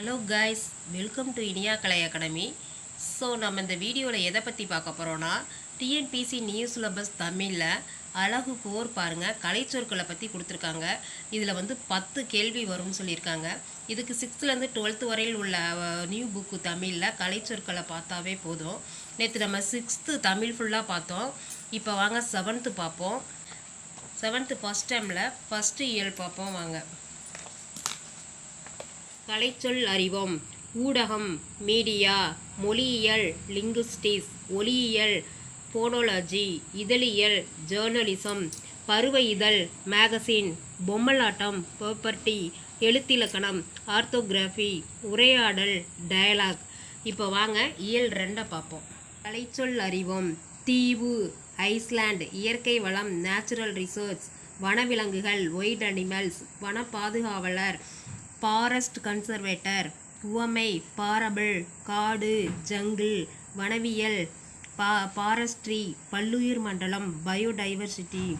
Hello guys welcome to Iniya Kalai academy so நம்ம இந்த வீடியோவில் எதை பற்றி பார்க்க போகிறோன்னா டிஎன்பிசி நியூ சிலபஸ் தமிழில் அழகு போர் பாருங்கள் கலைச்சொற்களை பற்றி கொடுத்துருக்காங்க. இதில் வந்து பத்து கேள்வி வரும்னு சொல்லியிருக்காங்க. இதுக்கு சிக்ஸ்த்துலேருந்து டுவெல்த்து வரையில் உள்ள நியூ புக்கு தமிழில் கலைச்சொற்களை பார்த்தாவே போதும். நேற்று நம்ம சிக்ஸ்த்து தமிழ் ஃபுல்லாக பார்த்தோம். இப்போ வாங்க செவன்த்து பார்ப்போம். செவன்த்து ஃபஸ்ட் டைமில் ஃபஸ்ட்டு இயல் பார்ப்போம் வாங்க. கலைச்சொல் அறிவோம். ஊடகம் மீடியா மொழியியல் லிங்குஸ்டிக்ஸ் ஒலியியல் போனோலஜி இதழியல் ஜேர்னலிசம் பருவ இதழ் மேகசின் பொம்மலாட்டம் ப்ராப்பர்ட்டி எழுத்திலக்கணம் ஆர்த்தோகிராஃபி உரையாடல் டயலாக். இப்போ வாங்க இயல் ரெண்டை பார்ப்போம். கலைச்சொல் அறிவோம். தீவு ஐஸ்லாண்ட் இயற்கை வளம் நேச்சுரல் ரிசோர்ஸ் வனவிலங்குகள் ஒயிட் அனிமல்ஸ் வன பாதுகாவலர் ஃபாரஸ்ட் கன்சர்வேட்டர் உவமை பாரபிள் காடு ஜங்கிள் வனவியல் பா ஃபாரஸ்ட்ரி பல்லுயிர் மண்டலம் பயோடைவர்சிட்டி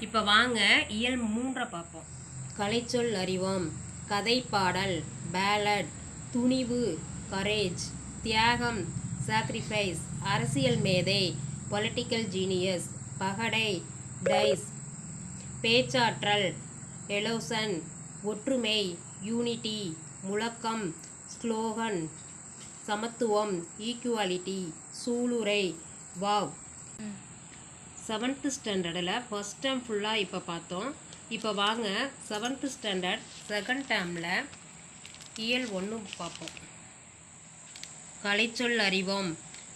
இப்போ வாங்க இயல் மூன்றை பார்ப்போம். கலைச்சொல் அறிவோம். கதை பாடல் பேலட் துணிவு கரேஜ் தியாகம் சாக்ரிஃபைஸ் அரசியல் மேதை பொலிட்டிக்கல் ஜீனியஸ் பகடை டைஸ் பேச்சாற்றல் எலோசன் ஒற்றுமை யூனிட்டி முழக்கம் ஸ்லோகன் சமத்துவம் ஈக்குவாலிட்டி சூளுரை வாவ். செவன்த்து ஸ்டாண்டர்டில் ஃபஸ்ட் டேம் ஃபுல்லாக இப்போ பார்த்தோம். இப்போ வாங்க செவன்த்து ஸ்டாண்டர்ட் செகண்ட் டேமில் இயல் ஒன்று பார்ப்போம். கலைச்சொல் அறிவோம்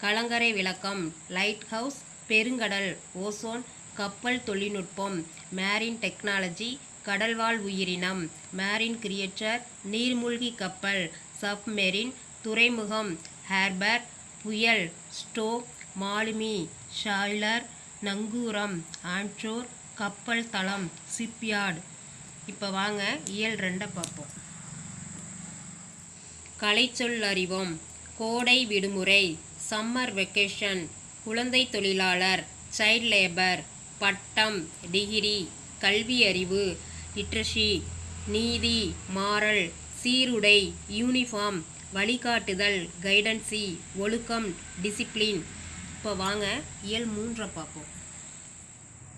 கலங்கரை விளக்கம் லைட் ஹவுஸ் பெருங்கடல் ஓசோன் கப்பல் தொழில்நுட்பம் மேரின் டெக்னாலஜி கடல்வாழ் உயிரினம். மேரின் கிரியேச்சர் நீர்மூழ்கி கப்பல். சப்மெரின் துறைமுகம். ஹேர்பர் புயல். ஸ்டோ மாலுமி. ஷாய்லர் நங்கூரம். ஆன்ட்ரோர் கப்பல் தளம். சிப்யார்டு இப்போ வாங்க இயல் ரெண்டை பார்ப்போம். கலைச்சொல் அறிவோம். கோடை விடுமுறை. சம்மர் வெக்கேஷன் குழந்தை தொழிலாளர். சைல்ட் லேபர் பட்டம். டிகிரி கல்வி அறிவு. லிட்ரஸி நீதி மாறல் சீருடை யூனிஃபார்ம் வழிகாட்டுதல் கைடன்சி ஒழுக்கம் டிசிப்ளின். இப்போ வாங்க இயல் மூன்றை பார்ப்போம்.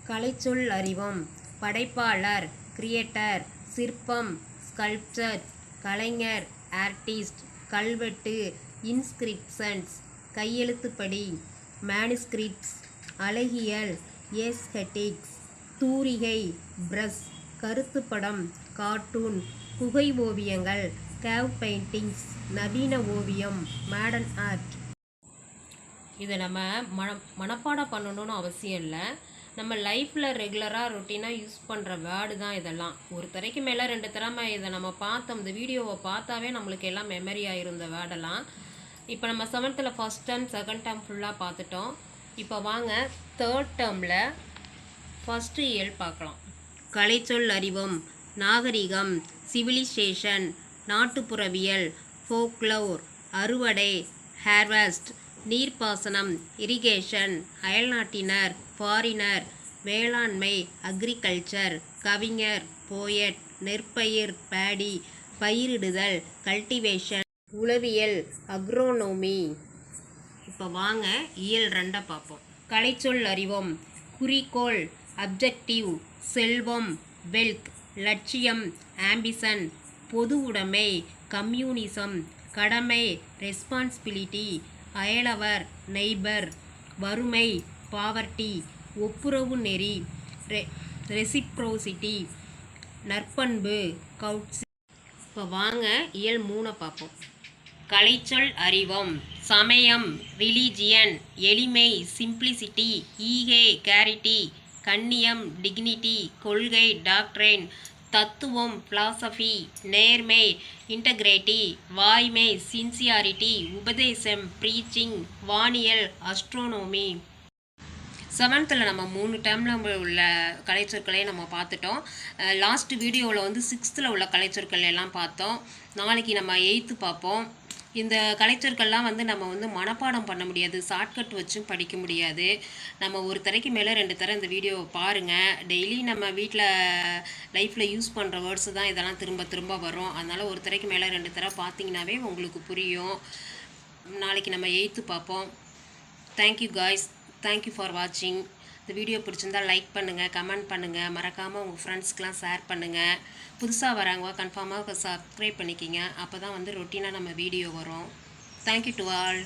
கலைச்சொல் அறிவம் படைப்பாளர் கிரியேட்டர் சிற்பம் ஸ்கல்ப்சர் கலைஞர் ஆர்டிஸ்ட் கல்வெட்டு இன்ஸ்கிரிப்ஷன்ஸ் கையெழுத்துப்படி மேனுஸ்கிரிப்ட்ஸ் அழகியல் ஏஸ்கெட்டிக்ஸ் தூரிகை கருத்து கருத்துப்படம் கார்ட்டூன் குகை ஓவியங்கள் கேவ் பெயிண்டிங்ஸ் நவீன ஓவியம் மேடர்ன் ஆர்ட். இதை நம்ம மன மனப்பாடம் பண்ணணும்னு அவசியம் இல்லை. நம்ம லைஃப்பில் ரெகுலராக ரொட்டீனாக யூஸ் பண்ணுற வேர்டு தான் இதெல்லாம். ஒரு தரைக்கு மேலே ரெண்டு திறமை இதை நம்ம பார்த்தோம். இந்த வீடியோவை பார்த்தாவே நம்மளுக்கு எல்லாம் மெமரி ஆகிருந்த வேர்டெல்லாம். இப்போ நம்ம செவன்த்தில் ஃபஸ்ட் டேர்ம் செகண்ட் டேர்ம் ஃபுல்லாக பார்த்துட்டோம். இப்போ வாங்க தேர்ட் டேர்மில் ஃபஸ்ட்டு இயல் பார்க்கலாம். கலைச்சொல் அறிவும் நாகரிகம் சிவிலைசேஷன் நாட்டுப்புறவியல் ஃபோக்லோர் அறுவடை ஹேர்வெஸ்ட் நீர்ப்பாசனம் இரிகேஷன் அயல்நாட்டினர் ஃபாரினர் வேளாண்மை அக்ரிகல்ச்சர் கவிஞர் போயட் நெற்பயிர் பேடி பயிரிடுதல் கல்டிவேஷன் உளவியல் அக்ரோனோமி. இப்போ வாங்க இயல் ரெண்டை பார்ப்போம் கலைச்சொல் அறிவோம் குறிக்கோள் அப்ஜெக்டிவ் செல்வம் வெல்த் லட்சியம் ஆம்பிசன் பொது உடைமை கம்யூனிசம் கடமை ரெஸ்பான்சிபிலிட்டி அயலவர் நெய்பர் வறுமை பாவர்ட்டி ஒப்புரவு நெறி ரெ ரெசிப்ரோசிட்டி நற்பண்பு கவுட்ஸ் இப்போ வாங்க இயல் மூணை பார்ப்போம் கலைச்சொல் அறிவம் சமயம் ரிலீஜியன் எளிமை சிம்பிளிசிட்டி ஈகே கேரிட்டி கண்ணியம் டிக்னிட்டி கொள்கை டாக்ட்ரேன் தத்துவம் பிலாசபி நேர்மை இன்டகிரேட்டி வாய்மை சின்சியாரிட்டி உபதேசம் ப்ரீச்சிங் வானியல் அஸ்ட்ரோனோமி செவன்த்தில் நம்ம மூணு டேர்மில் உள்ள கலைச்சொற்களை நம்ம பார்த்துட்டோம். லாஸ்ட் வீடியோவில் வந்து சிக்ஸ்த்தில் உள்ள கலைச்சொற்கள் எல்லாம் பார்த்தோம். நாளைக்கு நம்ம எயித்து பார்ப்போம். இந்த கலைச்சொற்கள்லாம் வந்து நம்ம வந்து மனப்பாடம் பண்ண முடியாது ஷார்ட்கட் வச்சும் படிக்க முடியாது. நம்ம ஒரு தரைக்கு மேலே ரெண்டு தர இந்த வீடியோவை பாருங்கள் டெய்லி நம்ம வீட்டில் லைஃப்பில் யூஸ் பண்ணுற வேர்ட்ஸு தான் இதெல்லாம் திரும்ப திரும்ப வரும். அதனால் ஒரு தரைக்கு மேலே ரெண்டு தர பார்த்தீங்கன்னாவே உங்களுக்கு புரியும். நாளைக்கு நம்ம எயித்து பார்ப்போம். தேங்க்யூ காய்ஸ் தேங்க்யூ ஃபார் வாட்சிங் இந்த வீடியோ பிடிச்சிருந்தா லைக் பண்ணுங்கள் கமெண்ட் பண்ணுங்கள் மறக்காமல் உங்கள் ஃப்ரெண்ட்ஸ்க்கெலாம் ஷேர் பண்ணுங்கள் புதுசாக வராங்க கன்ஃபார்மாக சப்ஸ்கிரைப் பண்ணிக்கிங்க. அப்போ தான் வந்து ரொட்டீனாக நம்ம வீடியோ வரும். Thank you to all